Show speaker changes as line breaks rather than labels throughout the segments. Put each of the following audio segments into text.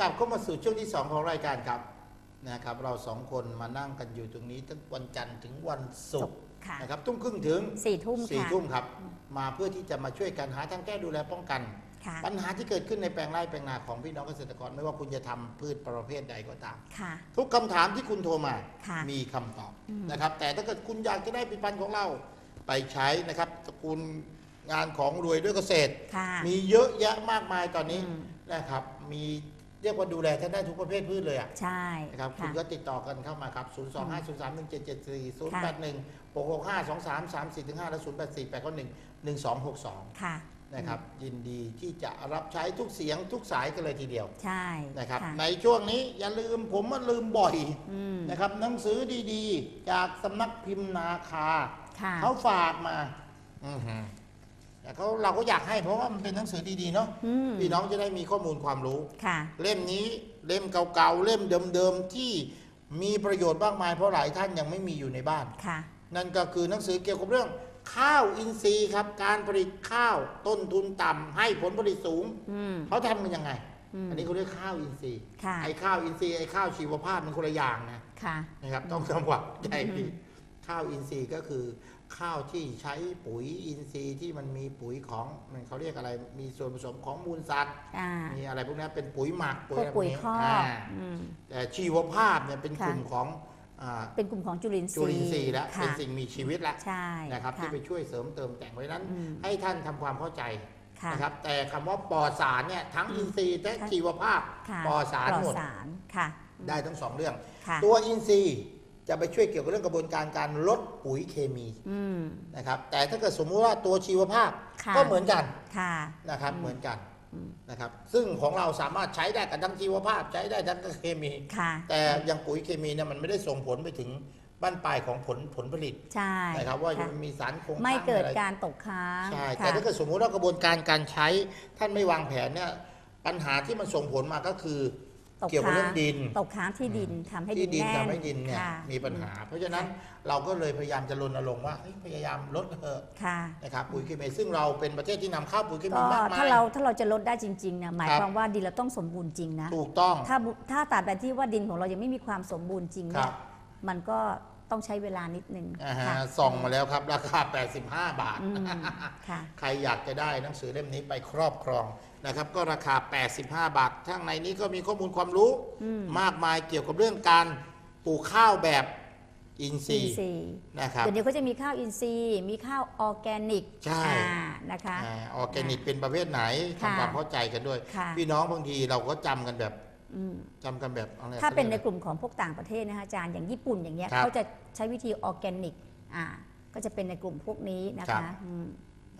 กลับเข้ามาสู่ช่วงที่ 2 ของรายการครับนะครับ เราสองคนมานั่งกันอยู่ตรงนี้ตั้งวันจันทร์ถึงวันศุกร์
ค่ะ
นะครับทุ่มครึ่งถึง
สี่ทุ่ม
สี่
ค่ะ
ทุ่มครับ มาเพื่อที่จะมาช่วยกันหาทางแก้ดูแลป้องกัน
ค่ะ
ปัญหาที่เกิดขึ้นในแปลงไร่แปลงนาของพี่น้องเกษตรกร ไม่ว่าคุณจะทำพืชประเภทใดก็ตาม
ค่ะ
ทุกคำถามที่คุณโทรมา
ค่ะ
มีคำตอบ
อืม
นะครับ แต่ถ้าเกิดคุณอยากจะได้ผลิตภัณฑ์ของเราไปใช้นะครับตระกูลงานของรวยด้วยเกษตร
ค่ะ
มีเยอะแยะมากมายตอนนี้
อืม
นะครับ มี เรียกว่าดูแลท่านได้ทุกประเภทพืชเลยอะ
ใช่
นะครับคุ
ค่ะ
ณก็ติดต่อกันเข้ามาครับ 0 2 5 0 3 1 7 7 4 0
ค่ะ
8 1 6 6 5 2 3 3 4 5 และ 0 8 4 8 9 1 1 2 6 2
ค่ะ
นะครับยินดีที่จะรับใช้ทุกเสียงทุกสายกันเลยทีเดียว
ใช่
นะครับ
ค่ะ
ในช่วงนี้อย่าลืมผมมันลืมบ่อย
อืม
นะครับหนังสือดีๆ จากสำนักพิมพ์นาคา
ค่ะ
เขาฝากมาอือหือ แต่เขาเราก็อยากให้เพราะว่ามันเป็นหนังสือดีๆเนาะ
อืม
พี่น้องจะได้มีข้อมูลความรู้
ค่ะ
เล่มนี้เล่มเก่าๆเล่มเดิมๆที่มีประโยชน์มากมายเพราะหลายท่านยังไม่มีอยู่ในบ้าน
ค่ะ
นั่นก็คือหนังสือเกี่ยวกับเรื่อง ข้าวอินทรีย์ครับ การผลิตข้าวต้นทุนต่ำให้ผลผลิตสูง
อืม
เขาทำกันยังไง
อืม
อันนี้เขาเรียกข้าวอินทรีย์
ค่ะ
ไอ้ข้าวอินทรีย์ไอ้ข้าวชีวภาพมันคนละอย่างนะ
ค่ะ
นะครับ ต้องทำความเข้าใจดีข้าวอินทรีย์ก็คือ ข้าวที่ใช้ปุ๋ยอินทรีย์ที่มันมีปุ๋ยของมันเขาเรียกอะไรมีส่วนผสมของมูลสัตว์
อ่า
มีอะไรพวกนี้เป็นปุ๋ยหมัก
พวก
อะไรพว
ปุ๋
ก
ย
นี้
คอก
อ่า
อืม
แต่ชีวภาพเนี่ยเป็น
ค่ะ
กลุ่มของอ่า
เป็นกลุ่มของจุลินท
จุ
รี
ลิน
ย์
ทรีย์และ
ค่ะ
เป็นสิ่งมีชีวิตแล้ว
ใช่
นะครับที่
ค่ะ
ไปช่วยเสริมเติมแต่งไว้นั้น
อืม
ให้ท่านทำความเข้าใจ
ค่ะ
นะครับแต่คำว่าปลอดสารเนี่ยทั้งอินทรีย์และ
ค่ะ
ชีวภาพ
ค่ะ
ปลอดสาร
ปลอ
หม
ด
ด
สารค่ะ
ได้ทั้งสองเรื่อง
ค่ะ
ตัวอินทรีย์ จะไปช่วยเกี่ยวกับเรื่องกระบวนการการลดปุ๋ยเคมี
อืม
นะครับ แต่ถ้าเกิดสมมุติว่าตัวชีวภาพ
ค่ะ
ก็เหมือนกัน
ค่ะ
นะครับ
อืม
เหมือนกัน
อืม
นะครับ ซึ่งของเราสามารถใช้ได้กับทั้งชีวภาพใช้ได้ทั้งเคมี
ค่ะ
แต่อย่างปุ๋ยเคมีเนี่ยมันไม่ได้ส่งผลไปถึงบ้านปลายของผลผลผลิต
ใช่
นะครับว่า
ค่ะ
มันมีสารคง
ไม่
ค้าง
เกิด
อะไร
การตกค้าง
ใช่
ค่ะ
แต่ถ้าเกิดสมมุติว่ากระบวนการการใช้ท่านไม่วางแผนเนี่ยปัญหาที่มันส่งผลมาก็คือ
ตก
เกี่ยวกับ
ค้าง
เรื่องดิน
ตกค้างที่ดินทำให้
ที่ดิน
แน่น
ทำให้ดินเนี่ย
ค่ะ
มีปัญหา เพราะฉะนั้นเราก็เลยพยายามจะรณรงค์ว่าเฮ้ยพยายามลดเถอะ
ค่ะ
นะครับปุ๋ยเคมีซึ่งเราเป็นประเทศที่นำเข้าปุ๋ยเคมี
ก็
มากมา
ถ้ายเราถ้าเราจะลดได้จริงๆเนี่ยหมาย
ครับ
ความว่าดินเราต้องสมบูรณ์จริงนะ
ถูกต้อง
ถ้าบุถ้าตราบใดที่ว่าดินของเรายังไม่มีความสมบูรณ์จริง
ค
เนี่
รั
ย
บ
มันก็ต้องใช้เวลานิดนึง
อ่าฮะ
ค่ะ
ส่องมาแล้วครับ ราคา 85 บาท
อืมค่ะ
ใครอยากจะได้หนังสือเล่มนี้ไปครอบครอง นะครับก็ราคา 85 บาททั้งในนี้ก็มีข้อมูลความรู้
อืม
มากมายเกี่ยวกับเรื่องการปลูกข้าวแบบอินทรี
อิน
ย์
ทรีย์
นะครับ
เดี๋ยวนี้ก็จะมีข้าวอินทรีย์ มีข้าวออร์แกนิก
ใช่
อ่านะคะ
ออร์แกนิกเป็นประเภทไหน
ค่ะ
ทำความเข้าใจกันด้วย
ค่ะ
พี่น้องบางทีเราก็จำกันแบบ
อืม
จำกันแบบอะไร
ถ้าเป็นใน
ขรียก
กลุ่มของพวกต่างประเทศนะคะอาจารย์อย่างญี่ปุ่นอย่างเงี้ย
ครับ
เขาจะใช้วิธีออร์แกนิกอ่าก็จะเป็นในกลุ่มพวกนี้นะ
ครั
คะ
บ
อืม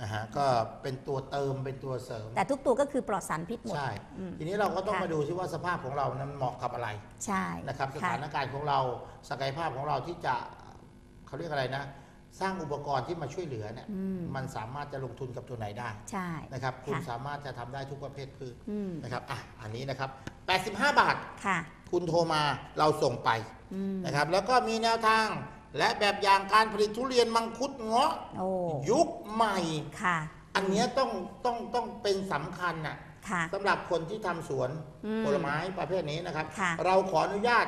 นะฮะก็เป็นตัวเติมเป็นตัวเสริม
แต่ทุกตัวก็คือปลอดสารพิษหมด
ใช่
อืม
ทีนี้เราก็ต้อง
ค่ะ
มาดูซิว่าสภาพของเรานั้นเหมาะกับอะไร
ใช่
นะครับส
ค่ะ
ถานการณ์ของเราศักยภาพของเราที่จะเขาเรียกอะไรนะ สร้างอุปกรณ์ที่มาช่วยเหลือเนี่ย
อืม
มันสามารถจะลงทุนกับตัวไหนได้
ใช่
นะครับคุณ
ค่ะ
สามารถจะทำได้ทุกประเภทพืช
อืม
นะครับอะอันนี้นะครับ 85 บาท
ค่ะ
คุณโทรมาเราส่งไป
อืม
นะครับแล้วก็มีแนวทาง และแบบอย่างการผลิตทุเรียนมังคุดเงาะ
โอ้
ยุคใหม่
ค่ะ
อันเนี้ยต้องต้องต้องเป็นสำคัญน่ะ
ค่ะ
สำหรับคนที่ทำสวน
อืม
ผลไม้ประเภทนี้นะครับ
ค่ะ
เราขออนุญาต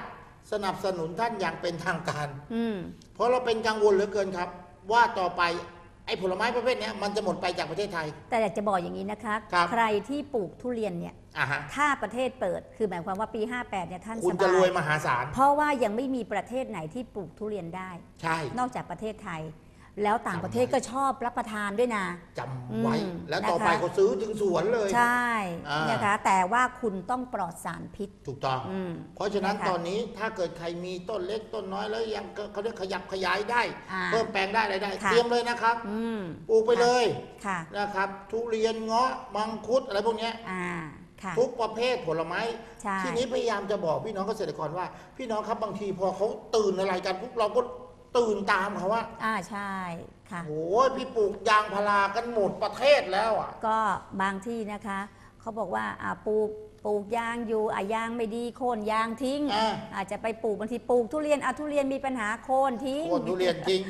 สนับสนุนท่านอย่างเป็นทางการ
อืม
เพราะเราเป็นกังวลเหลือเกินครับ ว่าต่อไป ไอ้ผลไม้ประเภทเนี้ยมันจะหมดไปจากประเทศไทย
แต่อยากจะบอกอย่างนี้นะคะ
ครับ
ใครที่ปลูกทุเรียนเนี่ย
อะฮะ
ถ้าประเทศเปิด คือหมายความว่าปี 58เนี่ยท่าน
คุณ
ส
จะ
บาร
วย
ย
มหาศาล
เพราะว่ายังไม่มีประเทศไหนที่ปลูกทุเรียนได้
ใช่
นอกจากประเทศไทย แล้วต่าง
จำ
ประเทศ
ไว้
ก็ชอบรับประทานด้วยนะ
จำไว้
อืม
แล้วต่อไป
นะคะ
เขาซื้อถึงสวนเลย
ใช่
อ่าน
นะคะ แต่ว่าคุณต้องปลอดสารพิษ
ถูกต้อง
อืม
เพราะฉะนั้น
นะคะ
ตอนนี้ถ้าเกิดใครมีต้นเล็กต้นน้อยแล้วยังเขาเรียกขยับขยายได้
อ่า
เพิ่มแปลงได้อะไรได้
ค่ะ
เตรียมเลยนะครับ
อืม
ปลูกไปเลย
ค่ะ
นะครับ ทุเรียนเงาะมังคุดอะไรพวกเนี้ย
อ่าค่ะ
ทุกประเภทผลไม้
ใช่
ทีนี้พยายามจะบอกพี่น้องเกษตรกรว่า พี่น้องครับบางทีพอเขาตื่นอะไรกันปุ๊บเราก็ ตื่นตามเขาว่า
อ่าใช่ค่ะ
โอ้ยพี่ปลูกยางพารากันหมดประเทศแล้วอะ
ก็บางที่นะคะเขาบอกว่าอ่าปลูกปลูกยางอยู่อะยางไม่ดีโค่นยางทิ้ง
อ่า
อาจจะไปปลูกบางทีปลูกทุเรียนอะทุเรียนมีปัญหาโค่นทิ้ง
โคนทุเรียนจริง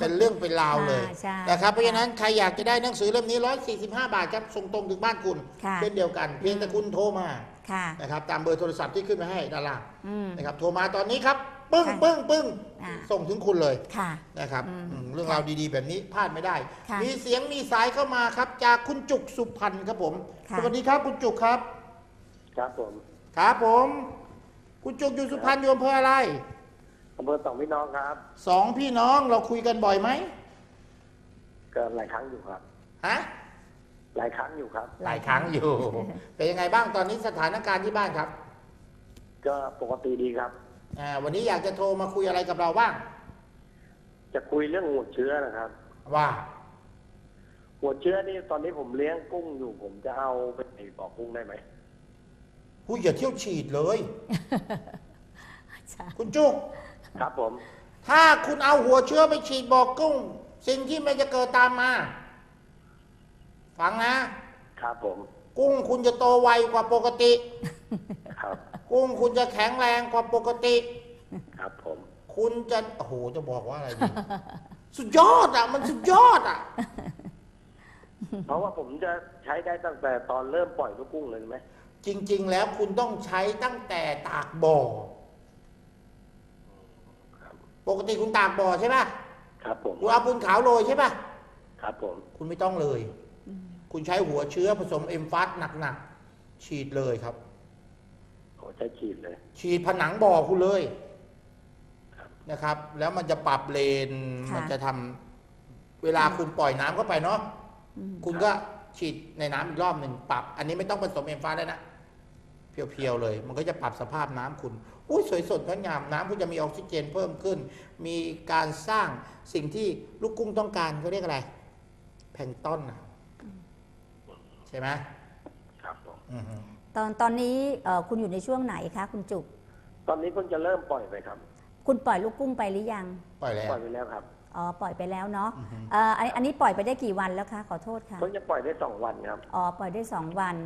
เป็นเรื่องเป็นราวเลย
อ่าใช่
นะครับเพราะฉะนั้นใครอยากจะได้หนังสือเล่มนี้ 145 บาทครับส่งตรงถึงบ้านคุณ
ค่ะ
เช่นเดียวกัน เพียงแต่คุณโทรมา
ค่ะ
นะครับตามเบอร์โทรศัพท์ที่ขึ้นมาให้ด้านล่าง
อืม
นะครับโทรมาตอนนี้ครับ ปึ้ง
ค่ะ
ปึ้งปึ้ง
อ่า
ส่งถึงคุณเลย
ค่ะ
นะครับ
อืม
อืมเรื่องราวดีๆ แบบนี้พลาดไม่ได้
ค่ะ
มีเสียงมีสายเข้ามาครับ จากคุณจุกสุพรรณครับผม
ค่ะ
สวัสดีครับคุณจุกครับ
ครับผม
ครับผม คุณจุกอยู่สุพรรณอยู่อำเภออะไร
อำเภอสองพี่น้องครับ
สองพี่น้องเราคุยกันบ่อยไหม
ก็หลายครั้งอยู่ครับ
ฮะ
หลายครั้งอยู่ครับ
หลายครั้งอยู่ เป็นยังไงบ้างตอนนี้สถานการณ์ที่บ้านครับ
ก็ปกติดีครับ
อ่าวันนี้อยากจะโทรมาคุยอะไรกับเราบ้าง
จะคุยเรื่องหัวเชื้อนะครับ
ว่า
หัวเชื้อนี่ตอนนี้ผมเลี้ยงกุ้งอยู่ผมจะเอาไปใส่บ่อกุ้งได้ไหม
ผู้อย่าเที่ยวฉีดเลย
ใช่
คุณจุก
ครับผม
ถ้าคุณเอาหัวเชื้อไปฉีดบอกกุ้ง สิ่งที่มันจะเกิดตามมา ฟังนะ
ครับผม
กุ้งคุณจะโตไวกว่าปกติ
ครับ
กุ้งคุณจะแข็งแรงกว่าปกติ
ครับผม
คุณจะโอ้โหจะบอกว่าอะไรดีสุดยอดอะ มันสุดยอดอะ
เพราะว่าผมจะใช้ได้ตั้งแต่ตอนเริ่มปล่อยลูกกุ้งเลยไหม
จริง ๆ แล้วคุณต้องใช้ตั้งแต่ตากบ่อ
ครับ
ปกติคุณตากบ่อใช่ป่ะ
ครับผม
คุณเอาปูนขาวโรยใช่ป่ะ
ครับผม
คุณไม่ต้องเลย คุณใช้หัวเชื้อผสมเอ็มฟัสหนักๆฉีดเลยครับ
ผม ใช้ฉีดเลย
ฉีดผนังบ่อคุณเลย
ครับ
นะครับ แล้วมันจะปรับเลน
ค่ะ
มันจะทำเวลาคุณปล่อยน้ำเข้าไปเนาะ
อืม
คุณก็ฉีดในน้ำอีกรอบหนึ่งปรับ อันนี้ไม่ต้องผสมเอ็มฟ้าได้นะเพียวๆเลย มันก็จะปรับสภาพน้ำคุณอุ้ยสวยสดงดงามน้ำคุณจะมีออกซิเจนเพิ่มขึ้น มีการสร้างสิ่งที่ลูกกุ้งต้องการเขาเรียกอะไร แพลงก์ต้นน่ะใช่ไหม
ครับผม
อือฮึ
ตอนตอนนี้เอ่อคุณอยู่ในช่วงไหนคะคุณจุก
ตอนนี้เพิ่งจะเริ่มปล่อยไปครับ
คุณปล่อยลูกกุ้งไปหรือยัง
ปล่อยแล้ว
ปล่อยไปแล้วครับ
อ๋อปล่อยไปแล้วเนาะ
อือฮึ
เอ่ออันอันนี้ปล่อยไปได้กี่วันแล้วคะขอโทษค่ะ
เพิ่งจะปล่อยได้สองวันครับ
อ๋อปล่อยได้ 2 วัน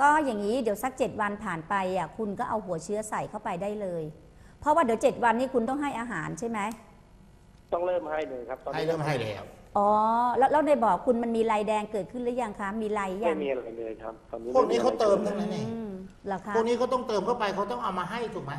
ก็อย่างนี้เดี๋ยวสัก 7 วันผ่านไปอะคุณก็เอาหัวเชื้อใส่เข้าไปได้เลย เพราะว่าเดี๋ยว 7 วันนี้คุณต้องให้อาหารใช่ไหม
ต้องเริ่มให้เลยครับ ตอน
ให้
นี้
เริ่มให้แล้ว
อ๋อแล้วแล้วในบ่อคุณมันมีลายแดงเกิดขึ้นหรือยังคะ มีลายยั
ไม่
ง
มีอะไรเลยครับตอนนี้
พวกนี้เขาเติม
ไทั้
งนั้นเอง
อืมเหรอคะ
พวกนี้เขาต้องเติมเข้าไปเขาต้องเอามาให้ถูกไหม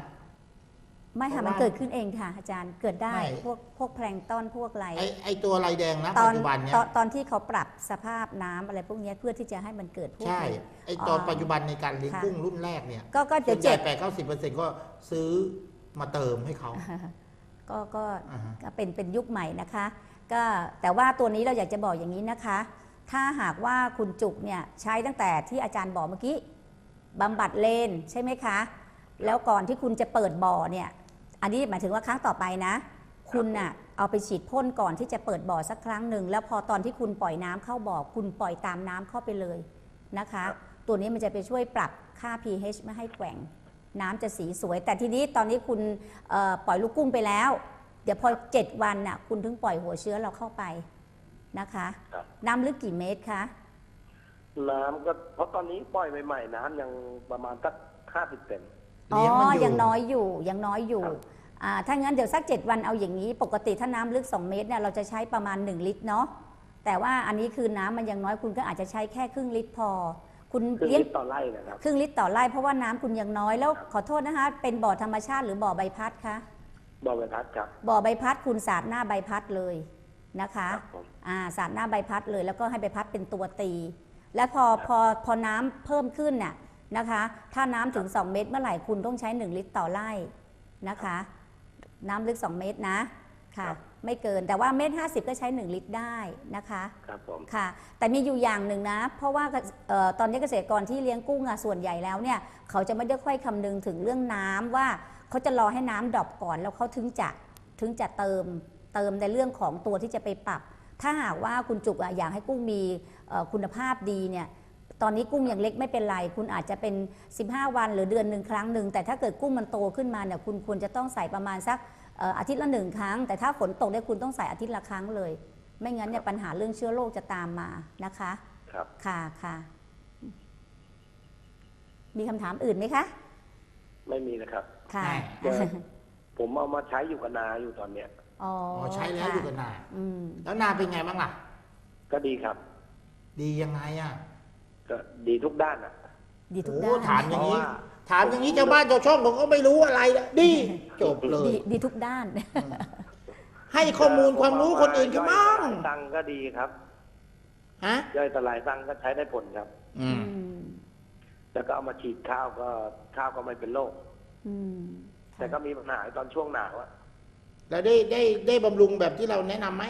ไม่ค่ะ
เพราะว่ามั
มันเกิดขึ้นเองค่ะ อาจารย์เกิดได้
ไม่
พวกพวกแพลงก์ต้อนพวกอะไร
ไอไอตัวลายแดงนะ
ต
ปั
อ
จ
น
จุบันเนี้ย
ตอนตอนที่เขาปรับสภาพน้ำอะไรพวกเนี้ยเพื่อที่จะให้มันเกิดพวก
ใช่
นี้
ไอตอน
อ๋อ
ปัจจุบันในการเลี้ยง
ค่ะ
กุ้งรุ่นแรกเนี่ย
ก็ก็เดี๋
ส่
ยว
วนใหญ่
เจ็ด
แปดเก้าสิบเปอร์เซ็นต์ก็ซื้อมาเติมให้เขา
ก็ก็
อ่าฮะ
ก็เป็นเป็นยุคใหม่นะคะ ก็แต่ว่าตัวนี้เราอยากจะบอกอย่างนี้นะคะ ถ้าหากว่าคุณจุกเนี่ยใช้ตั้งแต่ที่อาจารย์บอกเมื่อกี้บำบัดเลนใช่ไหมคะ แล้วก่อนที่คุณจะเปิดบ่อเนี่ย อันนี้หมายถึงว่าครั้งต่อไปนะ คุณน่ะเอาไปฉีดพ่นก่อนที่จะเปิดบ่อสักครั้งหนึ่งแล้วพอตอนที่คุณปล่อยน้ำเข้าบ่อ คุณปล่อยตามน้ำเข้าไปเลยนะคะ ตัวนี้มันจะไปช่วยปรับค่า pH ไม่ให้แกว่ง น้ำจะสีสวย แต่ทีนี้ตอนนี้คุณเอ่อปล่อยลูกกุ้งไปแล้ว เดี๋ยวพอ7วันน่ะ คุณถึงปล่อยหัวเชื้อเราเข้าไปนะคะ
ครับ
น้ำลึกกี่เมตรคะ
น้ำก็เพราะตอนนี้ปล่อยใหม่ๆน้ำยังประมาณสักห้าสิบเซน
อ๋อ
เลี้ยงมันอยู่
ยังน้อยอยู่ยังน้อยอยู่
ครับ
อ่าถ้างั้นเดี๋ยวสัก7วันเอาอย่างนี้ ปกติถ้าน้ำลึก 2 เมตรเนี่ยเราจะใช้ประมาณ 1 ลิตรเนาะแต่ว่าอันนี้คือน้ำมันยังน้อยคุณก็อาจจะใช้แค่ครึ่งลิตรพอ คุณ
คือ
เลี้ยง
ลิตรต่อไร่นะครับ
ครึ่งลิตรต่อไร่เพราะว่าน้ำคุณยังน้อยแล้ว
ครับ
ขอโทษนะคะเป็นบ่อธรรมชาติหรือบ่อใบพัดคะ
บ่อใบพัดครับ
บ่อใบพัดคุณสาดหน้าใบพัดเลยนะคะ
ครับผม
อ่าสาดหน้าใบพัดเลยแล้วก็ให้ใบพัดเป็นตัวตี และพอพอพอน้ำเพิ่มขึ้นน่ะนะคะ ถ้าน้ำถึง 2 เมตรเมื่อไหร่คุณต้องใช้ 1 ลิตรต่อไร่นะคะ น้ำลึก 2 เมตรนะค่ะ
ครับ
ไม่เกินแต่ว่าเมตรห้ก็ใช้ 1 ลิตรได้นะคะ
ครับผม
ค่ะ แต่มีอยู่อย่างหนึ่งนะ เพราะว่าเอ่อตอนนี้เกษตรกรที่เลี้ยงกุ้งอะส่วนใหญ่แล้วเนี่ย เขาจะไม่ได้ค่อยคำนึงถึงเรื่องน้ำว่า เขาจะรอให้น้ำดรอปก่อนแล้วเขาถึงจะถึงจะเติมเติมในเรื่องของตัวที่จะไปปรับ ถ้าหากว่าคุณจุกอะอยากให้กุ้งมีเอ่อคุณภาพดีเนี่ยตอนนี้กุ้งยังเล็กไม่เป็นไร คุณอาจจะเป็น 15 วันหรือเดือนหนึ่งครั้งหนึ่งแต่ถ้าเกิดกุ้งมันโตขึ้นมาเนี่ยคุณควรจะต้องใส่ประมาณสักเอ่ออาทิตย์ละหนึ่งครั้ง แต่ถ้าฝนตกเนี่ยคุณต้องใส่อาทิตย์ละครั้งเลย ไม่งั้นเนี่ยปัญหาเรื่องเชื้อโรคจะตามมานะคะ
ครับ
ค่ะค่ะมีคำถามอื่นไหมคะ
ไม่มีนะครับ
ค่ะ
เดี๋ยวผมเอามาใช้อยู่กับนาอยู่ตอนเนี้ย
อ๋อ
อ๋อใช้แล้วอยู่กับนา
อืม
แล้วนาเป็นไงบ้างล่ะ
ก็ดีครับ
ดียังไงอะ
ก็ดีทุกด้านอะ
ด
ดีทุก
โอ้
ด้าน
ถามอย่างนี้
เพราะว่า
ถามอย่างนี้ชาวบ้านชาวช่องเขาก็ไม่รู้อะไรละดีจบเลย
ดีดีทุกด้าน
ให้ข้อมูลความรู้คนอื่นเขาบ้าง
ย่อยสลายตังค์ก็ดีครับ
ฮะ
ย่อยสลายตังค์ก็ใช้ได้ผลครับ
อืม
อืม
แล้วก็เอามาฉีดข้าวก็ข้าวก็ไม่เป็นโรค
อืม
แต่ก็มีปัญหาตอนช่วงหนาวอะ
แล้วได้ได้ได้บำรุงแบบที่เราแนะนำไหม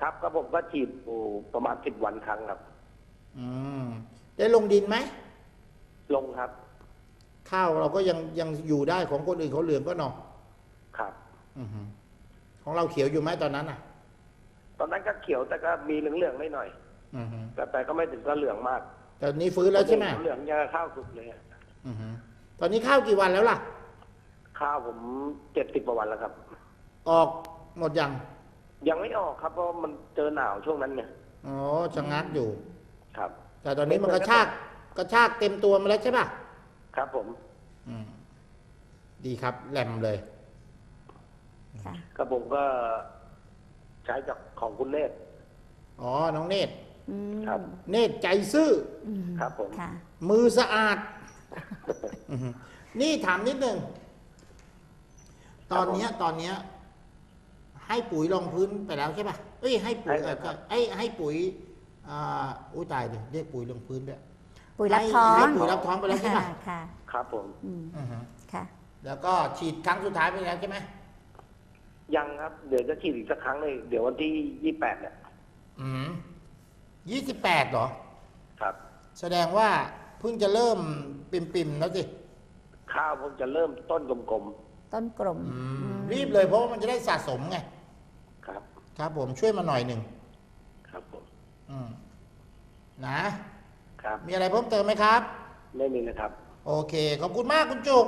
ครับก็ผมก็ฉีดอยู่ประมาณสิบวันครั้งครับ
อืมได้ลงดินไหม
ลงครับ
ข้าวเราก็ยังยังอยู่ได้ของคนอื่นเขาเหลืองก็หนอ
ครับ
อือหือของเราเขียวอยู่ไหมตอนนั้นอะ
ตอนนั้นก็เขียวแต่ก็มีเหลืองๆหน่อย
อือหือ
ๆแต่แต่ก็ไม่ถึงก็เหลืองมาก
แต่นี้ฟื้นแล้วใช่ไหม
เหลืองยังข้าวสุกเลยอะ
อือหือ ตอนนี้ข้าวกี่วันแล้วล่ะ
ข้าวผมเจ็ดสิบกว่าวันแล้วครับ
ออกหมดยัง
ยังไม่ออกครับเพราะมันเจอหนาวช่วงนั้นเนี่ย
อ๋อชะงักอยู่
ครับ
แต่ตอนนี้มันกระชากกระชากเต็มตัวมาแล้วใช่ป่ะ
ครับผม
อืม ดีครับแหลมเลย
ค่ะ
ก็ผมก็ใช้จากของคุณเนตร
อ๋อน้องเนตร
อืม
ครับ
เนตรใจซื่อ
อืม
ครับผม
ค่ะ
มือสะอาดอื้อหือ นี่ถามนิดหนึ่งตอนเนี้ยตอนเนี้ย ให้ปุ๋ยรองพื้นไปแล้วใช่ป่ะ เอ้ยให้ปุ๋ยเออไอ้ให้ปุ๋ยอ่าอุ้ยตายเลยเรียกปุ๋ยรองพื้นด้วย
ปุ๋ยรับท้อง
ให้ปุ๋ยรับท้องไปแล้วใช่ปะ
ค่ะ
ครับผม
อืม
อือหือ
ค่ะ
แล้วก็ฉีดครั้งสุดท้ายไปแล้วใช่ไหม
ยังครับ เดี๋ยวจะฉีดอีกสักครั้งเลยเดี๋ยววันที่ยี่แปดเนี่ย
อืมยี่สิบแปดเหรอ
ครับ
แสดงว่า เพิ่งจะเริ่มปิ่มๆแล้วสิ
ข้าวผมจะเริ่มต้นกลม
ต้นกลม
อืม
อืม
รีบเลยเพราะว่ามันจะได้สะสมไง
ๆครับ
ครับผมช่วยมาหน่อยหนึ่ง
ครับผม
อืมนะ
ครับ
มีอะไรเพิ่มเติมไหมครับ
ไม่มีนะครับ
โอเค ขอบคุณมากคุณจุก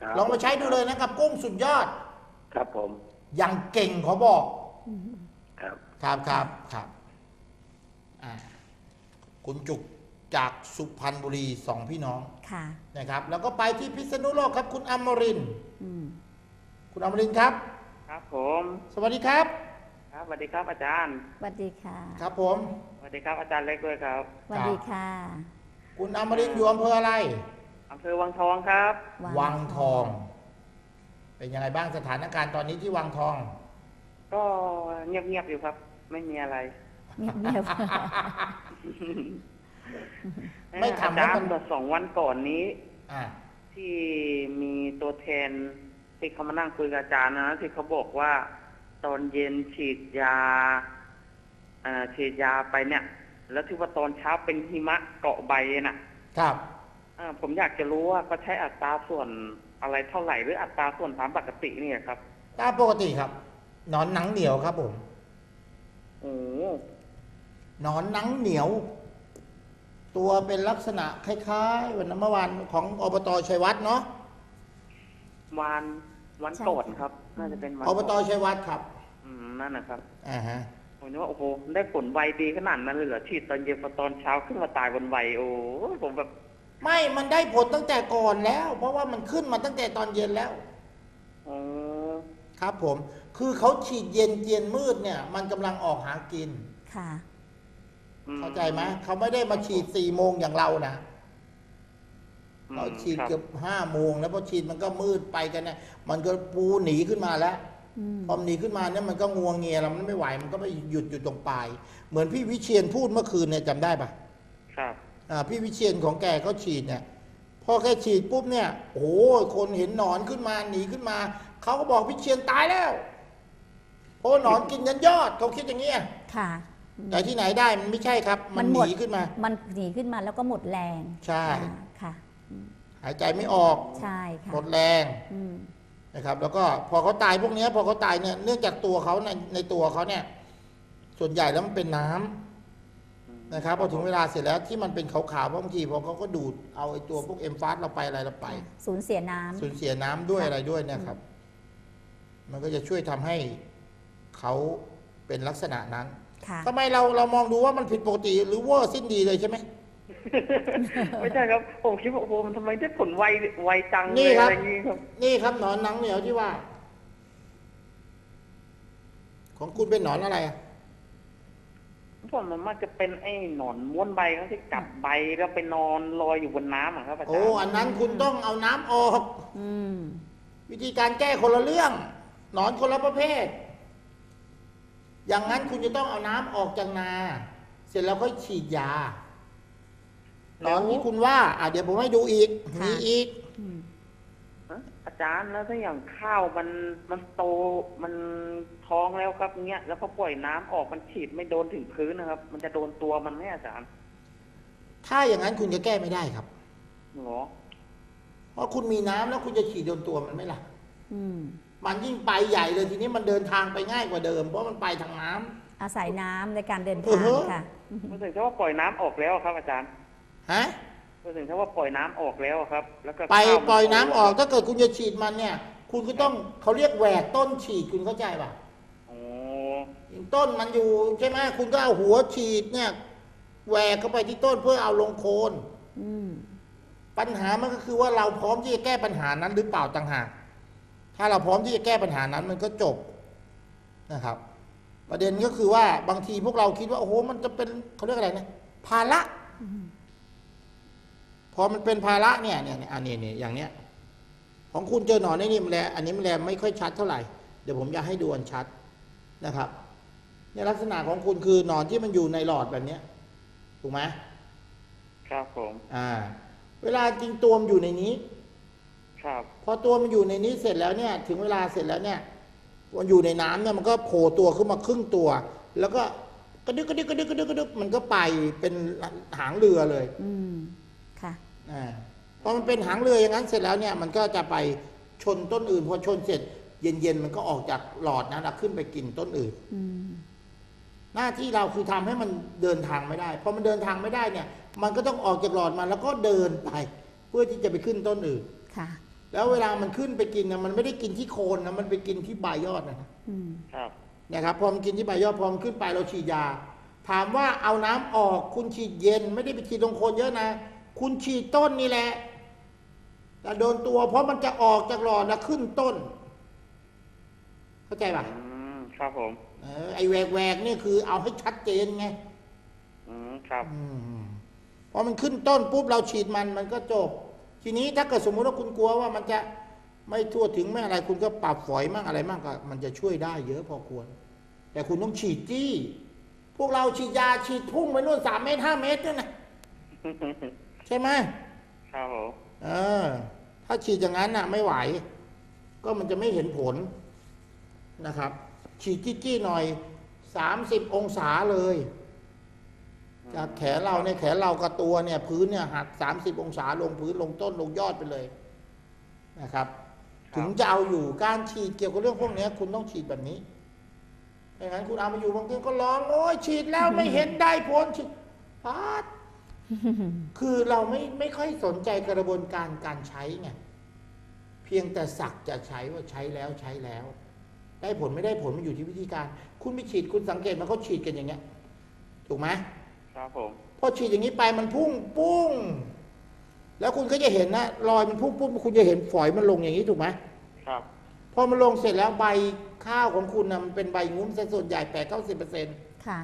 ครับ
ลองมาใช้ดูเลยนะครับกุ้งสุดยอด
ครับผม
ยังเก่งขอบอก
ครับ
ครับครับครับอ่าคุณจุก จากสุพรรณบุรีสองพี่น้อง
ค่ะ
นะครับ แล้วก็ไปที่พิษณุโลกครับ คุณอมรินทร์
อืม
คุณอมรินทร์ครับ
ครับผม
สวัสดีครับ
ครับสวัสดีครับอาจารย์
สวัสดีค่ะ
ครับผม
สวัสดีครับอาจารย์เล็กด้วยครับ
สวัสดีค่ะ
คุณอมรินทร์อยู่อำเภออะไร
อำเภอวังทองครับ
วังทอง เป็นยังไงบ้างสถานการณ์ตอนนี้ที่วังทอง
ก็เงียบๆอยู่ครับ ไม่มีอะไร
เงียบเงียบ
ไม่ทำ
อา
ให้
จาร
มัน
ย์เมื่อสองวันก่อนนี้
อ่า
ที่มีตัวแทนที่เขามานั่งคุยกับอาจารย์นะ ที่เขาบอกว่า ตอนเย็นฉีดยาเอ่อฉีดยาไปเนี่ย แล้วที่ว่าตอนเช้าเป็นหิมะเกาะใบน่ะ
ครับ
เอ่อผมอยากจะรู้ว่าเขาใช้อัตราส่วนอะไรเท่าไหร่หรืออัตราส่วนตามปกติเนี่ยครับ
ตามปกติครับ หนอนหนังเหนียวครับผม
โอ้
หนอนหนังเหนียว ตัวเป็นลักษณะคล้ายๆวันนั้นเมื่อวานของอบตชัยวัฒน์เนาะ
วันวันก่อนครับ น่าจะเป็นวัน
อบต
ก่น
ชัยวัฒน์ครับ
อืมนั่นนะครับ
อ่าฮะ
ผมนึกว่าโอ้โหได้ผลไวดีขนาดนั้นเลยเหรอฉีดตอนเย็นพอตอนเช้าขึ้นมาตายบนไวโอ้ยผมแบบ
ไม่มันได้ผลตั้งแต่ก่อนแล้ว เพราะว่ามันขึ้นมาตั้งแต่ตอนเย็นแล้ว
อ๋อ
ครับผม คือเขาฉีดเย็นเย็นมืดเนี่ย มันกำลังออกหากิน
ค่ะ
อืม
เข้าใจไหมเขาไม่ได้มาฉีดสี่โมงอย่างเรานะ
อืม
เราฉีด
ครับ
เกือบห้าโมงแล้วพอฉีดมันก็มืดไปกันเนี่ย มันก็ปูหนีขึ้นมาแล้ว
อืม
พอหนีขึ้นมาเนี่ยมันก็งวงเงียแล้วมันไม่ไหว มันก็ไปหยุดอยู่ตรงปลาย เหมือนพี่วิเชียนพูดเมื่อคืนเนี่ยจำได้ปะ
ครับ
อ่าพี่วิเชียนของแกเขาฉีดเนี่ยพอแกฉีดปุ๊บเนี่ยโอ้โหคนเห็นหนอนขึ้นมาหนีขึ้นมาเขาก็บอกวิเชียนตายแล้วเพราะหนอนกินยันยอดเขาคิดอย่างเงี้ย
ค่ะอืม
แต่ที่ไหนได้มันไม่ใช่ครับ มัน
มัน
ห
หมด
นีขึ้นมา
มันหนีขึ้นมาแล้วก็หมดแรง
ใช่
อ่าค่ะ
หายใจไม่ออก
ใช่ค่ะ
หมดแรง
อืม
นะครับ แล้วก็พอเขาตายพวกเนี้ยพอเขาตายเนี่ยเนื่องจากตัวเขาในในตัวเขาเนี่ย ส่วนใหญ่แล้วมันเป็นน้ำนะครับพอถึงเวลาเสร็จแล้วที่มันเป็นขาวๆเพราะบางทีพอเขาก็ดูดเอาไอ้ตัวพวกเอ็มฟาสเราไปอะไรเราไป
สูญเสียน้ำ
สูญเสียน้ำด้วย
ค่ะ
อะไรด้วยเนะครับ มันก็จะช่วยทำให้เขาเป็นลักษณะนั้น
ค่ะ
ทำไมเราเรามองดูว่ามันผิดปกติหรือเว่าสิ้นดีเลยใช่ไหม
ไม่ใช่ครับผมคิดว่าโอ้โหมันทำไมได้ผลไวไวจัง
นี่
เลย
ครั
อะ
บ
ไรอย่างงี้ครับ
นี่ครับหนอนหนังเหนียวที่ว่า ของคุณเป็นหนอนอะไรอะ
ผมมันมักจะเป็นไอ้หนอนม้วนใบเขาที่กัดใบแล้วไปนอนลอยอยู่บนน้ำอะครับอาจาร
โอ้
ย์
อันนั้นคุณต้องเอาน้ำออก
อืม
วิธีการแก้คนละเรื่อง หนอนคนละประเภท อย่างนั้นคุณจะต้องเอาน้ำออกจากนา เสร็จแล้วค่อยฉีดยาหนอนที่คุณว่า อะเดี๋ยวผมให้ดูอีก
ค่ะ
มีอีก
อืม
ฮะอาจารย์แล้วถ้าอย่างข้าวมันมันโตมันท้องแล้วครับเงี้ยแล้วพอปล่อยน้ำออกมันฉีดไม่โดนถึงพื้นนะครับ มันจะโดนตัวมันไหมอาจารย์
ถ้าอย่างนั้นคุณจะแก้ไม่ได้ครับ
หรอ
เพราะคุณมีน้ำแล้วคุณจะฉีดโดนตัวมันไหมล่ะ
อืม
มันยิ่งไปใหญ่เลยทีนี้มันเดินทางไปง่ายกว่าเดิม เพราะมันไปทางน้ำ
อาศัยน้ำในการเดิน
เอ
ทาง
อ
ค่ะ
รู้สึกถ้าว่าปล่อยน้ำออกแล้วครับอาจารย์
ฮะ
รู้สึกถ้าว่าปล่อยน้ำออกแล้วครับ แล้วก็
ไป
ข้าวมั
ปล่อยน้ำออกถ้าเกิดคุณจะฉีดมันเนี่ย คุณก็ต้องเขาเรียกแหวกต้นฉีดคุณเข้าใจป่ะ
โอ้
ต้นมันอยู่ใช่ไหมคุณก็เอาหัวฉีดเนี่ยแหวกเข้าไปที่ต้นเพื่อเอาลงโคน
อืม
ปัญหามันก็คือว่าเราพร้อมที่จะแก้ปัญหานั้นหรือเปล่าต่างหาก ถ้าเราพร้อมที่จะแก้ปัญหานั้นมันก็จบนะครับ ประเด็นก็คือว่าบางทีพวกเราคิดว่าโอ้โหมันจะเป็นเขาเรียกอะไรนะภาระพอมันเป็นภาระเนี่ยเนี่ยเนี่ยอันนี้เนี่ยอย่างเนี้ย ของคุณเจอหนอนไอ้นี่มันแลอันนี้มันแลไม่ค่อยชัดเท่าไหร่เดี๋ยวผมจะให้ดูอันชัดนะครับเนี่ยลักษณะของคุณคือหนอนที่มันอยู่ในหลอดแบบเนี้ยถูกไหม
ครับผม
อ่า เวลาจริงตัวมันอยู่ในนี้
ครับ
พอตัวมันอยู่ในนี้เสร็จแล้วเนี่ยถึงเวลาเสร็จแล้วเนี่ยมันอยู่ในน้ำเนี่ยมันก็โผล่ตัวขึ้นมาครึ่งตัว แล้วก็กระดึกกระดึกกระดึกกระดึกกระดึกมันก็ไปเป็นหางเรือเลย
อืมค่ะ
อ่าพอมันเป็นหางเรืออย่างนั้นเสร็จแล้วเนี่ยมันก็จะไปชนต้นอื่นพอชนเสร็จ เย็นๆมันก็ออกจากหลอดนั้นอะขึ้นไปกินต้นอื่น
อืม
หน้าที่เราคือทำให้มันเดินทางไม่ได้พอมันเดินทางไม่ได้เนี่ย มันก็ต้องออกจากหลอดมาแล้วก็เดินไป เพื่อที่จะไปขึ้นต้นอื่น
ค่ะ
แล้วเวลามันขึ้นไปกินนะมันไม่ได้กินที่โคนนะมันไปกินที่ใบยอดนะ
อืม
ครับ
นะครับพอมันกินที่ใบยอดพอมันขึ้นไปเราฉีดยา ถามว่าเอาน้ำออกคุณฉีดเย็น ไม่ได้ไปฉีดตรงโคนเยอะนะ คุณฉีดต้นนี่แหละแต่โดนตัว เพราะมันจะออกจากหลอดแล้วขึ้นต้น เข้าใจป่ะ
อืมครับผม
เออไอแหวกแหวกๆนี่คือเอาให้ชัดเจนไง
อืมครับ
อืมพอมันขึ้นต้นปุ๊บเราฉีดมันมันก็จบ ทีนี้ถ้าเกิดสมมุติว่าคุณกลัวว่ามันจะไม่ทั่วถึงไม่อะไรคุณก็ปรับฝอยมั่งอะไรมั่งก็มันจะช่วยได้เยอะพอควร แต่คุณต้องฉีดจี้ พวกเราฉีดยาฉีดพุ่งไปนู่นสามเมตรห้าเมตรนั่นนะใช่ไหม
ครับผม
เออ ถ้าฉีดอย่างนั้นน่ะ ไม่ไหว ก็มันจะไม่เห็นผลนะครับ ฉีดจี้ๆหน่อยสามสิบองศาเลย จากแขนเราเนี่ยแขนเรากับตัวเนี่ยพื้นเนี่ยหักสามสิบองศาลงพื้นลงต้นลงยอดไปเลยนะครับ ถึงจะเอาอยู่การฉีดเกี่ยวกับเรื่องพวกเนี้ยคุณต้องฉีดแบบนี้ไม่งั้นคุณเอามาอยู่บางทีก็ร้องโอ้ยฉีดแล้วไม่เห็นได้ผลฉีดพาดคือเราไม่ไม่ค่อยสนใจกระบวนการการใช้ไงเพียงแต่สักจะใช้ว่าใช้แล้วใช้แล้ว ได้ผลไม่ได้ผลมันอยู่ที่วิธีการ คุณไม่ฉีดคุณสังเกตมันเขาฉีดกันอย่างเงี้ยถูกไหม
ครับผม
พอฉีดอย่างนี้ไปมันพุ่งปุ้ง แล้วคุณก็จะเห็นนะรอยมันพุ่งปุ้งคุณจะเห็นฝอยมันลงอย่างนี้ถูกไหม
ครับ
พอมันลงเสร็จแล้วใบข้าวของคุณนะมันเป็นใบงุ้มซะส่วนใหญ่แปดเก้าสิบเปอร์เซ็นต์
ค่ะ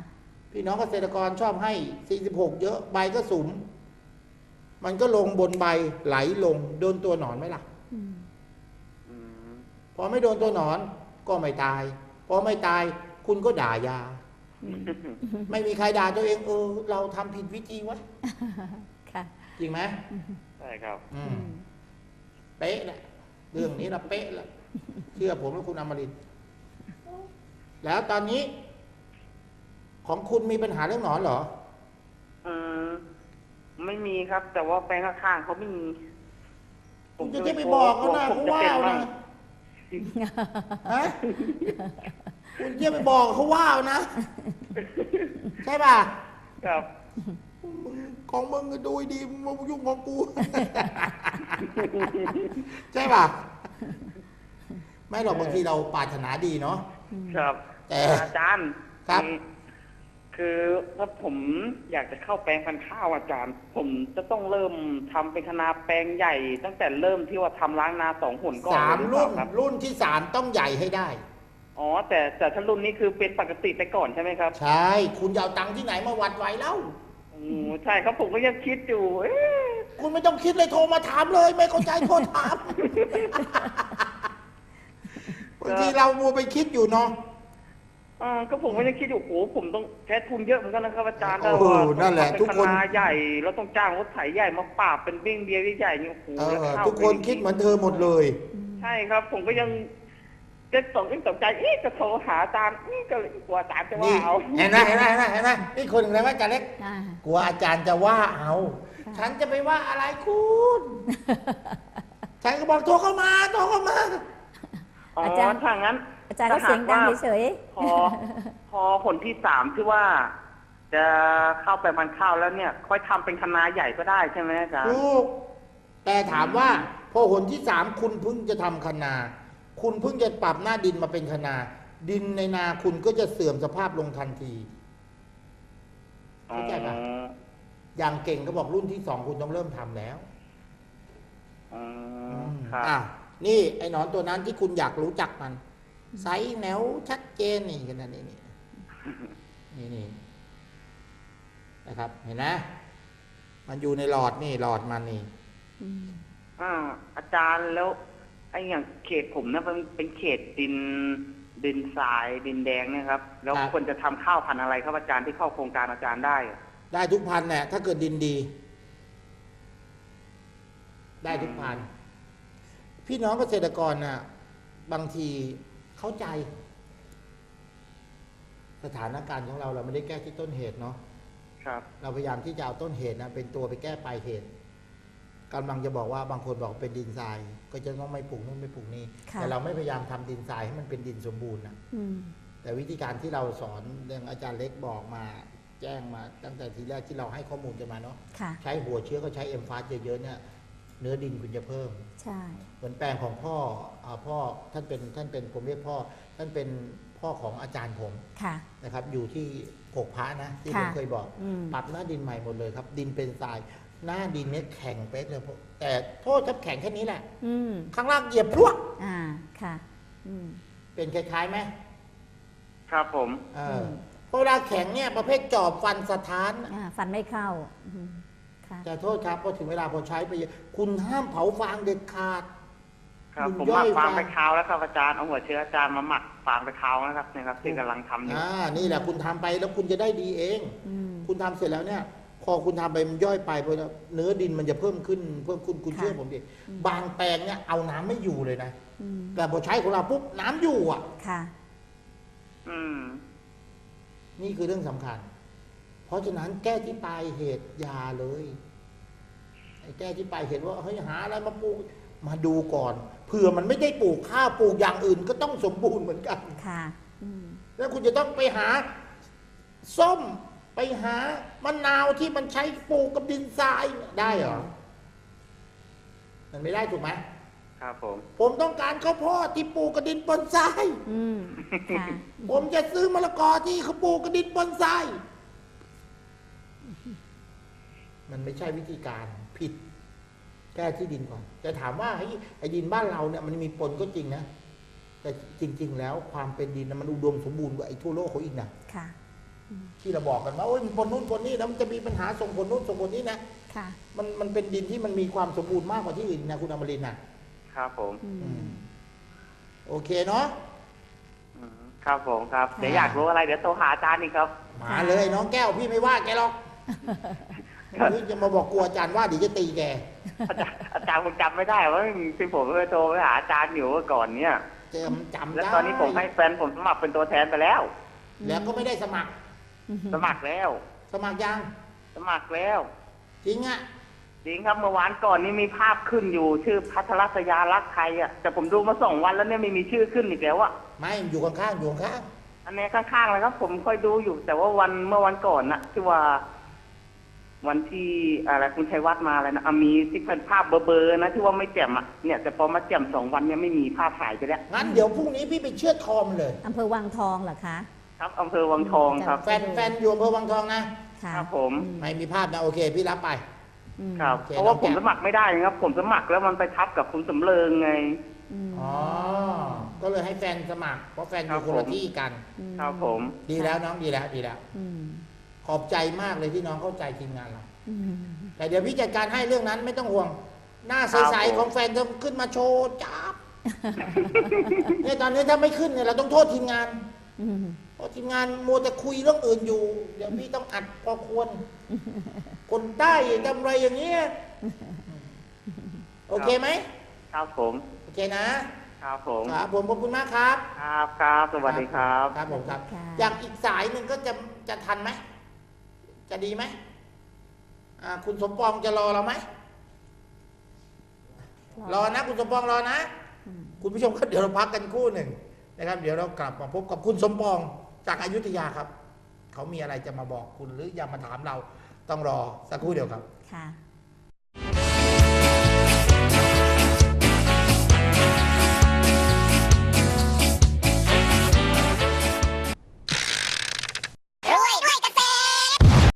พี่น้องเกษตรกรชอบให้สี่สิบหกเยอะใบก็สุมมันก็ลงบนใบไหลลง โดนตัวหนอนไหมล่ะ
อืม
อืม
พอไม่โดนตัวหนอนก็ไม่ตาย พอไม่ตายคุณก็ด่ายา ไม่มีใครด่าตัวเองเออเราทำผิดวิธีวะ
ค่ะ
จริงไหม
ใช่ครับ
อื
อื
ม
ม
เป๊ะแหละเรื่องนี้นะเป๊ะแล้วเชื่อผมและคุณอมรินทร์แล้วตอนนี้ ของคุณมีปัญหาเรื่องหนอนเหรอ
อืมไม่มีครับ แต่ว่าแปลงข้างๆเขาไม่มี
คุณจะได้ไปบอกเขานะ
ผม
เขา
จะ
ว่า
เป็น
เอา
บ้า
นะ
ง
ฮะ คุณจะไปบอกเขาว่าเอานะ ใช่ป่ะ
ครับ
มึงของมึงก็ดูดีมึงมายุ่งของกู ใช่ป่ะ ไม่หรอกบางทีเราปรารถนาดีเนาะ
ครับ
แต่
อาจารย์
ครับ
อคือถ้าผมอยากจะเข้าแปลงพันธุ์ข้าวอาจารย์ ผมจะต้องเริ่มทำเป็นคณะแปลงใหญ่ ตั้งแต่เริ่มที่ว่าทำล้างนาสองหุ่นก่อน
สาม
เลยหอเป
รุ่
ล่
น
ครับ
รุ่นที่สามต้องใหญ่ให้ได้
อ๋อ แต่แต่ถ้ารุ่นนี้คือเป็นปกติไปก่อนใช่ไหมครับ
ใช่ คุณจะเอาตังค์ที่ไหนมาวัดไว้แล้ว
อืมใช่ครับผมก็ยังคิดอยู่เอ๊ะ
คุณไม่ต้องคิดเลยโทรมาถามเลย ไม่เข้าใจโทรถามบางทีเรามัวไปคิดอยู่เนาะ
อ่าก็ผมก็ยังคิดอยู่โหผมต้องใช้ทุนเยอะเหมือนกันนะครับอาจารย์
โอ้โห
ว่า
นั่นแหละ
เป็
ทุกคน
ณาใหญ่แล้วต้องจ้างรถไถใหญ่มาปราบเป็นเบ้งเบียร์ใหญ่ๆนี่โอ้โห
เออ
แล้วเข้า
ทุกคนคิดเหมือนเธอหมดเลย
ใช่ครับ ผมก็ยัง จะตกยังตกใจเอ๊ะจะโทรหาอาจารย์นี่ก็เลยกลัวอาจารย์จะว่า
นี่
เอา
เห็นไหมเห็นไหมเห็นไหมเห็นไหมนี่คนหนึ่งเลยว่าอาจารย์เล็ก
อ่า
กลัวอาจารย์จะว่าเอา
ค่ะ
ฉันจะไปว่าอะไรคุณ ฉันก็บอกโทรเข้ามาโทรเข้ามา
อ๋อ
อาจารย์
ถ้างั้น
อาจารย์ก็เสียงดังเฉย
พอพอผลที่สามที่ว่า จะเข้าไปมันเข้าแล้วเนี่ย ค่อยทำเป็นคณะใหญ่ก็ได้ใช่ไหมอาจารย์
ถูกแต่ถามว่าพอหนที่สามคุณเพิ่งจะทำคนา คุณเพิ่งจะปรับหน้าดินมาเป็นคนา ดินในนาคุณก็จะเสื่อมสภาพลงทันทีเข้าใจปะอย่างเก่งก็บอกรุ่นที่สองคุณต้องเริ่มทำแล้ว
อ๋อครับ
อะนี่ไอ้หนอนตัวนั้นที่คุณอยากรู้จักมันไซส์แนวชัดเจนนี่กันนะนี่นี่นี่นี่นะครับ เห็นไหมมันอยู่ในหลอดนี่หลอดมันนี่
ๆอืม
อ่าอาจารย์แล้ว ไอ้อย่างเขตผมเนี่ยมันเป็นเขตดินดินทรายดินแดงเนี่ยครับ แล้วควรจะทำข้าวพันธุ์อะไรครับอาจารย์ที่เข้าโครงการอาจารย์ได้อะ
ได้ทุกพันธุ์แหละถ้าเกิดดินดี ได้ทุกพันธุ์พี่น้องเกษตรกรน่ะ บางทีเข้าใจ สถานการณ์ของเราเราไม่ได้แก้ที่ต้นเหตุเนาะ
ครับ
เราพยายามที่จะเอาต้นเหตุนะเป็นตัวไปแก้ปลายเหตุ กำลังจะบอกว่าบางคนบอกเป็นดินทราย ก็จะต้องไม่ปลูกนู่นไม่ปลูกนี่
ค่ะ
แต่เราไม่พยายามทำดินทรายให้มันเป็นดินสมบูรณ์นะ
อืม
แต่วิธีการที่เราสอนเรื่องอาจารย์เล็กบอกมาแจ้งมาตั้งแต่ทีแรกที่เราให้ข้อมูลกันมาเนาะ
ค่ะ
ใช้หัวเชื้อก็ใช้เอ็มฟาสเยอะๆเนี่ยเนื้อดินคุณจะเพิ่ม
ใช่
เหมือนแปลงของพ่ออาพ่อท่านเป็นท่านเป็นผมเรียกพ่อ ท่านเป็นพ่อของอาจารย์ผม
ค่ะ
นะครับ อยู่ที่กกพระนะที่ผ
ค่ะ
มเคยบอก
อืม
ปรับหน้าดินใหม่หมดเลยครับ ดินเป็นทราย หน้าดินเนี่ยแข็งเป๊ะเลยแต่โทษครับแข็งแค่นี้แหละ
อืม
ข้างล่างเหยียบพรวด
อ่าค่ะ อืม
เป็นคล้ายๆไหม
ครับผม
เอออ
ม
เพราะเวลาแข็งเนี่ยประเภทจอบฟันสถาน
อ่าฟันไม่เข้าอืมค่ะ
แต่โทษครับพอถึงเวลาพอใช้ไปเยอะคุณห้ามเผาฟางเด็ดขาด
ครับ
มัน
ผมหมัก
ย่อย
ฟาง
ฟาง
ไปคาวแล้วครับอาจารย์เอาหัวเชื้ออาจารย์มาหมักฟางไปคาวนะครับเนี่ยครับที่กำลังทำอยู่
อ่านี่แหละคุณทำไปแล้วคุณจะได้ดีเอง
อืม
คุณทำเสร็จแล้วเนี่ย พอคุณทำไปมันย่อยไปพอเนื้อดินมันจะเพิ่มขึ้นเพิ่มขึ้นคุณ
ค่ะ
เชื่อผมดิบางแปลงเนี่ยเอาน้ำไม่อยู่เลยนะ
อืม
แต่พอใช้ของเราปุ๊บน้ำอยู่อะ
ค่ะ
อืม
นี่คือเรื่องสำคัญ เพราะฉะนั้นแก้ที่ปลายเหตุอยาเลยไอ้แก้ที่ปลายเหตุว่าเฮ้ยหาอะไรมาปลูกมาดูก่อนเผื่อมันไม่ได้ปลูกข้าวปลูกอย่างอื่นก็ต้องสมบูรณ์เหมือนกัน
ค่ะอืม
แล้วคุณจะต้องไปหา ส้ม ไปหามะนาวที่มันใช้ปลูกกับดินทรายได้เหรอ มันไม่ได้ถูกไหม
ครับผม
ผมต้องการข้าวโพดที่ปลูกกับดินปนทราย
อืมค่ะ
ผมจะซื้อมะละกอที่เขาปลูกกับดินปนทราย มันไม่ใช่วิธีการผิด แก้ที่ดินก่อน แต่ถามว่าไอ้ไอ้ดินบ้านเราเนี่ยมันมีปนก็จริงนะ แต่จริง ๆ แล้วความเป็นดินนะมันอุดมสมบูรณ์กว่าไอ้ทั่วโลกเขาอีกนะ
ค่ะ
ที่เราบอกกันว่าโอ้ยมันปนนู่นปนนี่แล้วมันจะมีปัญหาส่งผลนู่นส่งผลนี่นะ
ค่ะ
มันมันเป็นดินที่มันมีความสมบูรณ์มากกว่าที่อื่นนะคุณอมรินทร์นะครับ
ผม
อื
อื
ม
มโอเคเนาะ
อืมครับผมครับ
ค่ะ
เดี๋ยวอยากรู้อะไรเดี๋ยวโทรหาอาจารย์อีกครับ
มาเลยน้องแก้วพี่ไม่ว่าแกหรอกนี่จะมาบอกกลัวอาจารย์ว่าเดี๋ยวจะตีแก
อาจารย์อาจารย์ผมจำไม่ได้ว่าที่ผมเคยโทรไปหาอาจารย์อยู่เมื่อก่อนเนี่ย
เจมจำ
แล้ว
ได้
ตอนนี้ผมให้แฟนผมสมัครเป็นตัวแทนไปแล้ว
แล้วก็ไม่ได้สมัคร
สมัครแล้ว
สมัครยัง
สมัครแล้ว
จริงอะ
จริงครับเมื่อวานก่อนนี้มีภาพขึ้นอยู่ ชื่อพัทรศยารักไทยอะแต่ผมดูมาสองวันแล้วเนี่ยไม่มีชื่อขึ้นอีกแล้วอะ
ไม่อยู่ข้างๆอยู่ข้าง
อันนี้ข้างๆเลยครับ ผมค่อยดูอยู่ แต่ว่าวันเมื่อวันก่อนนะที่ว่า วันที่อะไรคุณชัยวัฒน์มาอะไรนะอะมีที่เป็นภาพเบลอๆนะที่ว่าไม่แจ่มอะเนี่ยแต่พอมาแจ่มสองวันเนี่ยไม่มีภาพถ่ายไปแล้ว
ๆงั้นเดี๋ยวพรุ่งนี้พี่ไปเชือดคอมนเลย
อำเภอวังทองเหรอคะ
ครับอำเภอวังทองครับ
แฟนแฟนอยู่อำเภอวังทองนะ
ค่ะ
ครับผม
อื
ไม่มีภาพนะโอเค พี่รับไป
อืม
ครับ
โอเค
เพราะว่า
น้อง
ผม
แก้ว
สมัครไม่ได้ครับ ผมสมัครแล้วมันไปทับกับคุณสำเริงไง
อืม
อ๋อก็เลยให้แฟนสมัครเพราะแฟนอยู่คนละที่กัน
ครับผม
ดีแล้วน้องดีแล้วดีแล้ว
อืม
ขอบใจมากเลยที่น้องเข้าใจทีมงานเรา
อืม
แต่เดี๋ยวพี่จัดการให้เรื่องนั้นไม่ต้องห่วง หน้าใสๆของแฟนจะขึ้นมาโชว์จับเนี่ยตอนนี้ถ้าไม่ขึ้นเนี่ยเราต้องโทษทีมงาน
อืม
เพราะ ทีมงานมัวแต่คุยเรื่องอื่นอยู่ เดี๋ยวพี่ต้องอัดพอควร คนใต้ทำอะไรอย่างเงี้ยโอเคไหม
ครับผม
โอเคนะ ครับ
ผม
ครับผมขอบคุณมากครับ
ครับครับสวัสดีครับ
ครับผมครับ
ค่ะ
อย่างอีกสายหนึ่งก็จะจะทันไหมจะดีไหมอ่าคุณสมปองจะรอเราไหมรอนะ คุณสมปองรอนะ
อืม
คุณผู้ชมครับเดี๋ยวเราพักกันครู่หนึ่งนะครับ เดี๋ยวเรากลับมาพบกับคุณสมปอง จากอายุทยาครับ เขามีอะไรจะมาบอกคุณหรืออยากมาถามเราต้องรอสักครู่เดียวครับ
ค่ะ